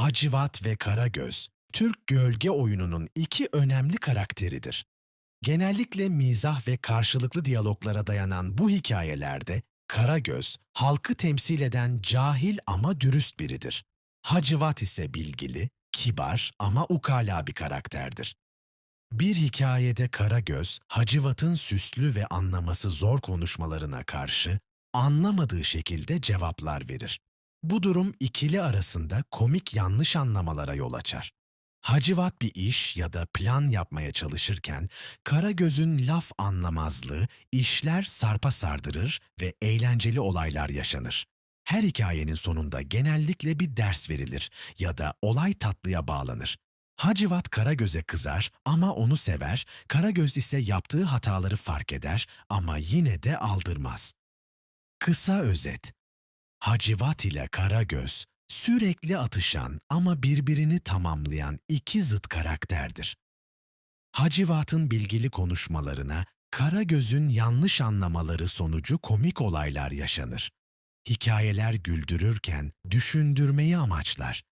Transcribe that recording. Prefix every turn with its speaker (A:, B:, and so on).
A: Hacivat ve Karagöz, Türk gölge oyununun iki önemli karakteridir. Genellikle mizah ve karşılıklı diyaloglara dayanan bu hikayelerde Karagöz, halkı temsil eden cahil ama dürüst biridir. Hacivat ise bilgili, kibar ama ukala bir karakterdir. Bir hikayede Karagöz, Hacivat'ın süslü ve anlaması zor konuşmalarına karşı anlamadığı şekilde cevaplar verir. Bu durum ikili arasında komik yanlış anlamalara yol açar. Hacivat bir iş ya da plan yapmaya çalışırken Karagöz'ün laf anlamazlığı işler sarpa sardırır ve eğlenceli olaylar yaşanır. Her hikayenin sonunda genellikle bir ders verilir ya da olay tatlıya bağlanır. Hacivat Karagöz'e kızar ama onu sever, Karagöz ise yaptığı hataları fark eder ama yine de aldırmaz. Kısa özet Hacivat ile Karagöz sürekli atışan ama birbirini tamamlayan iki zıt karakterdir. Hacivat'ın bilgili konuşmalarına, Karagöz'ün yanlış anlamaları sonucu komik olaylar yaşanır. Hikayeler güldürürken düşündürmeyi amaçlar.